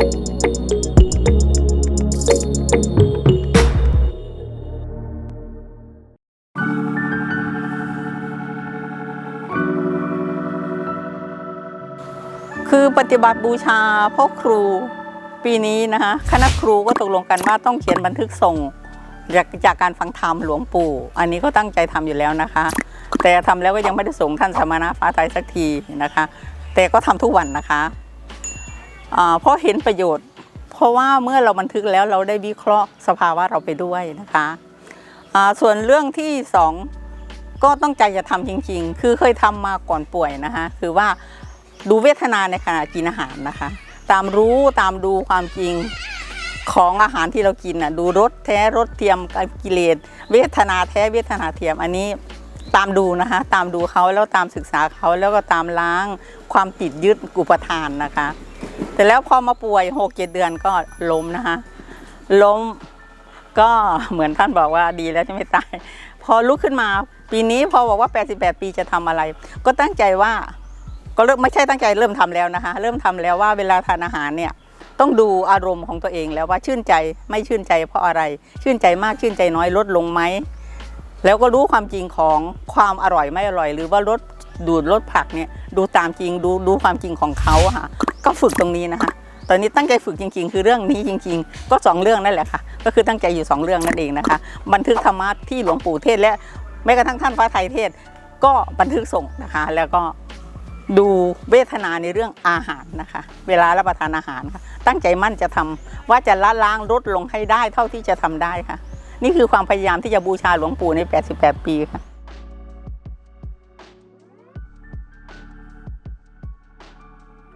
คือปฏิบัติบูชาพ่อครูปีนี้นะคะคณะครูก็ตกลงกันว่าต้องเขียนบันทึกส่งจากจากการฟังธรรมหลวงปู่ อันนี้ก็ตั้งใจทำอยู่แล้วนะคะ แต่ทำแล้วก็ยังไม่ได้ส่งท่านสมณะฟ้าไทยสักทีนะคะ แต่ก็ทำทุกวันนะคะ เพราะเห็นประโยชน์ เพราะว่าเมื่อเราบันทึกแล้วเราได้วิเคราะห์สภาวะเราไปด้วยนะคะส่วนเรื่องที่สองก็ต้องใจจะทำจริง ๆ คือเคยทำมาก่อนป่วยนะคะ คือว่าดูเวทนาในขณะกินอาหารนะคะ ตามรู้ตามดูความจริงของอาหารที่เรากินน่ะดูรสแท้รสเทียมกับกิเลสเวทนาแท้เวทนาเทียมอันนี้ตามดูนะคะตามดูเขาแล้วตามศึกษาเขาแล้วก็ตามล้างความติดยึดอุปทานนะคะ แต่แล้วพอมาป่วยหกเจ็ดเดือนก็ล้มนะคะล้มก็เหมือนท่านบอกว่าดีแล้วจะไม่ตาย พอลุกขึ้นมาปีนี้พอบอกว่า 88 ปีจะทำอะไร ก็ตั้งใจว่าก็เริ่มไม่ใช่ตั้งใจเริ่มทำแล้วนะคะ เริ่มทำแล้วว่าเวลาทานอาหารเนี่ยต้องดูอารมณ์ของตัวเองแล้วว่าชื่นใจไม่ชื่นใจเพราะอะไร ชื่นใจมากชื่นใจน้อยลดลงไหม แล้วก็รู้ความจริงของความอร่อยไม่อร่อย หรือว่าลดดูดลดผักเนี่ยดูตามจริงดูดูความจริงของเขาค่ะ ก็ฝึกตรงนี้นะคะตอนนี้ตั้งใจฝึกจริง ๆ คือเรื่องนี้จริง ๆ ก็สองเรื่องนั่นแหละค่ะ ก็คือตั้งใจอยู่สองเรื่องนั่นเองนะคะ บันทึกธรรมะที่หลวงปู่เทศและแม้กระทั่งท่านพระไทยเทศ ก็บันทึกส่งนะคะ แล้วก็ดูเวทนาในเรื่องอาหารนะคะ เวลารับประทานอาหารค่ะ ตั้งใจมั่นจะทำว่าจะละล้างลดลงให้ได้เท่าที่จะทำได้ค่ะ นี่คือความพยายามที่จะบูชาหลวงปู่ใน 88 ปีค่ะ